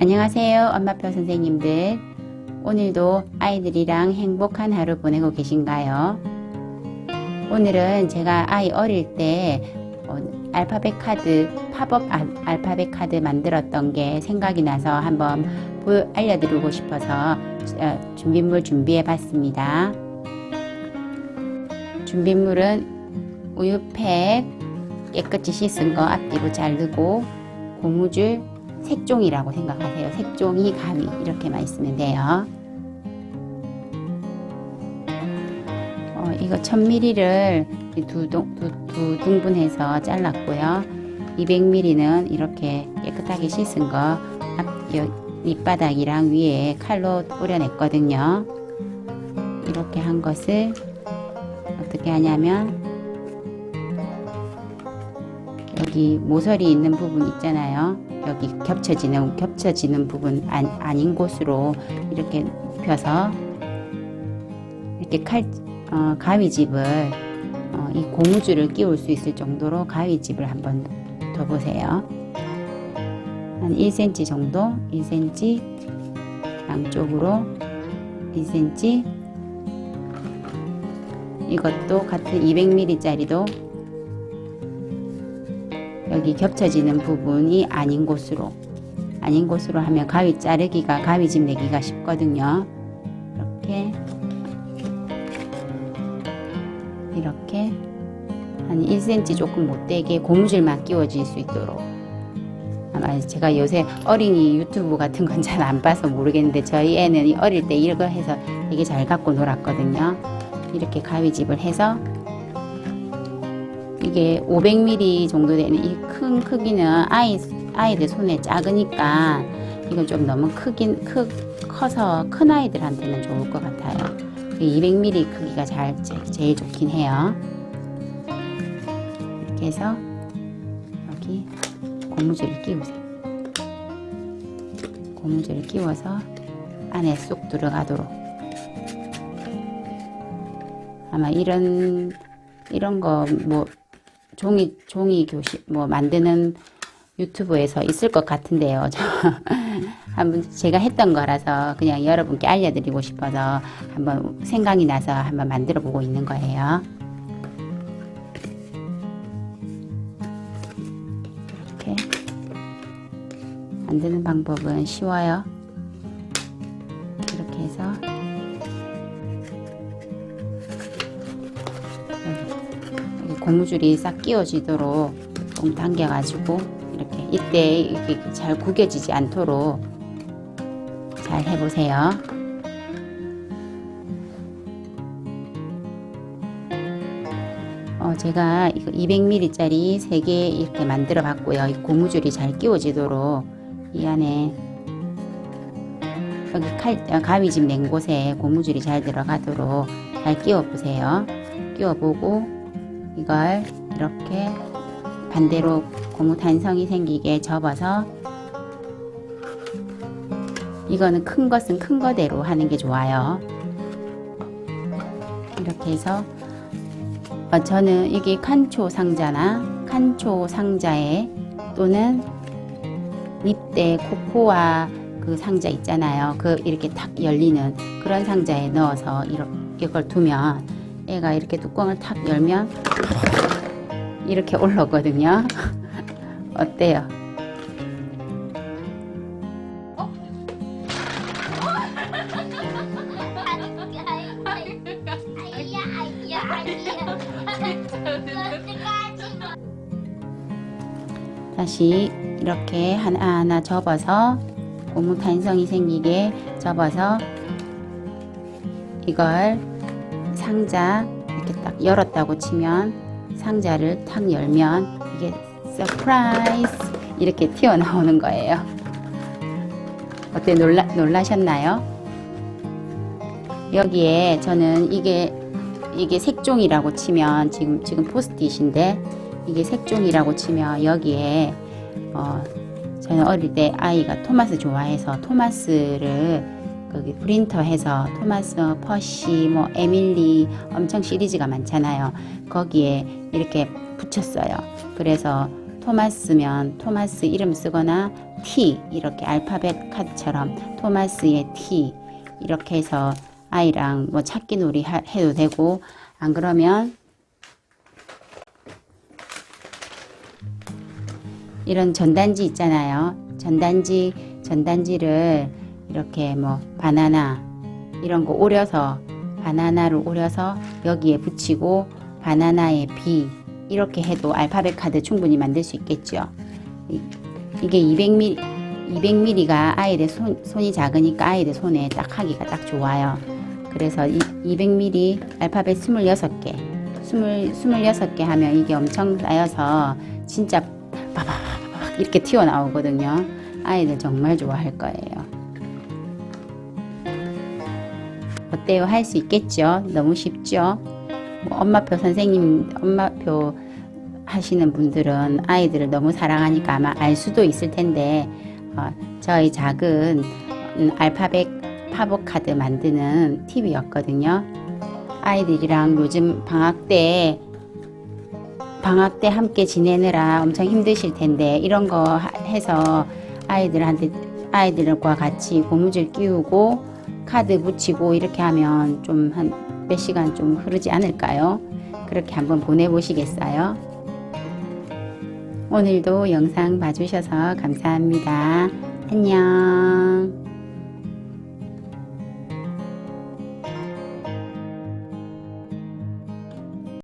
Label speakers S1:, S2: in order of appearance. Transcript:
S1: 안녕하세요, 엄마표 선생님들. 오늘도 아이들이랑 행복한 하루 보내고 계신가요? 오늘은 제가 아이 어릴 때 어, 알파벳 카드, 팝업 알- 알파벳 카드 만들었던 게 생각이 나서 한번 알려드리고 싶어서 어, 준비물 준비해 봤습니다. 준비물은 우유팩 깨끗이 씻은 거 앞뒤로 자르고 고무줄 색종이라고 생각하세요. 색종이 가위 이렇게만 있으면 돼요. 어, 이거 1000ml를 두, 동, 두, 두 등분해서 잘랐고요. 200ml는 이렇게 깨끗하게 씻은 거 앞, 여, 밑바닥이랑 위에 칼로 뿌려냈거든요. 이렇게 한 것을 어떻게 하냐면 여기 모서리 있는 부분 있잖아요. 여기 겹쳐지는 겹쳐지는 부분 안, 아닌 곳으로 이렇게 눕혀서 이렇게 칼 어, 가위집을 어, 이 고무줄을 끼울 수 있을 정도로 가위집을 한번 더 보세요. 한 1cm 정도, 1cm 양쪽으로 1cm 이것도 같은 200ml짜리도 여기 겹쳐지는 부분이 아닌 곳으로 아닌 곳으로 하면 가위 자르기가 가위 집 내기가 쉽거든요. 이렇게 이렇게 한 1cm 조금 못되게 고무줄만 끼워질 수 있도록 아마 제가 요새 어린이 유튜브 같은 건 잘 안 봐서 모르겠는데 저희 애는 어릴 때 이거 해서 되게 잘 갖고 놀았거든요. 이렇게 가위집을 해서 이게 500ml 정도 되는 이 큰 크기는 아이 아이들 손에 작으니까 이건 좀 너무 크긴 크 커서 큰 아이들한테는 좋을 것 같아요. 200ml 크기가 잘 제- 제일 좋긴 해요. 이렇게 해서 여기 고무줄을 끼우세요. 고무줄을 끼워서 안에 쏙 들어가도록. 아마 이런 이런 거 뭐 종이 종이 교실 뭐 만드는 유튜브에서 있을 것 같은데요. 저 한번 제가 했던 거라서 그냥 여러분께 알려드리고 싶어서 한번 생각이 나서 한번 만들어 보고 있는 거예요. 이렇게 만드는 방법은 쉬워요. 고무줄이 싹 끼워지도록 좀 당겨가지고 이렇게 이때 이렇게 잘 구겨지지 않도록 잘 해보세요. 어, 제가 이거 200ml짜리 3개 이렇게 만들어 봤고요. 이 고무줄이 잘 끼워지도록 이 안에 여기 칼, 어, 가위집 낸 곳에 고무줄이 잘 들어가도록 잘 끼워 보세요. 끼워 보고 이걸 이렇게 반대로 고무 탄성이 생기게 접어서 이거는 큰 것은 큰 거대로 하는 게 좋아요. 이렇게 해서 어, 저는 이게 칸초 상자나 칸초 상자에 또는 립대 코코아 그 상자 있잖아요. 그 이렇게 탁 열리는 그런 상자에 넣어서 이걸 두면 얘가 이렇게 뚜껑을 탁 열면 이렇게 올라오거든요. 어때요? 다시 이렇게 하나하나 접어서 고무 탄성이 생기게 접어서 이걸 상자 이렇게 딱 열었다고 치면 상자를 탁 열면 이게 서프라이즈 이렇게 튀어나오는 거예요. 어때 놀라, 놀라셨나요? 여기에 저는 이게 이게 색종이라고 치면 지금 지금 포스트잇인데 이게 색종이라고 치면 여기에 어 저는 어릴 때 아이가 토마스 좋아해서 토마스를 거기 프린터해서 토마스 퍼시 뭐 에밀리 엄청 시리즈가 많잖아요. 거기에 이렇게 붙였어요. 그래서 토마스면 토마스 이름 쓰거나 T 이렇게 알파벳 카드처럼 토마스의 T 이렇게 해서 아이랑 뭐 찾기 놀이 하- 해도 되고 안 그러면 이런 전단지 있잖아요. 전단지 전단지를 이렇게 뭐 바나나 이런 거 오려서 바나나를 오려서 여기에 붙이고 바나나의 B 이렇게 해도 알파벳 카드 충분히 만들 수 있겠죠. 이, 이게 200ml 200ml가 아이들 손, 손이 작으니까 아이들 손에 딱 하기가 딱 좋아요. 그래서 이 200ml 알파벳 26개 20, 26개 하면 이게 엄청 쌓여서 진짜 바바바박 이렇게 튀어나오거든요. 아이들 정말 좋아할 거예요. 어때요? 할 수 있겠죠? 너무 쉽죠? 뭐 엄마표 선생님, 엄마표 하시는 분들은 아이들을 너무 사랑하니까 아마 알 수도 있을 텐데, 어, 저희 작은 음, 알파벳 파보 카드 만드는 팁이었거든요. 아이들이랑 요즘 방학 때 방학 때 함께 지내느라 엄청 힘드실 텐데 이런 거 하- 해서 아이들한테 아이들과 같이 고무줄 끼우고 카드 붙이고 이렇게 하면 좀 한 몇 시간 좀 흐르지 않을까요? 그렇게 한번 보내보시겠어요? 오늘도 영상 봐주셔서 감사합니다. 안녕.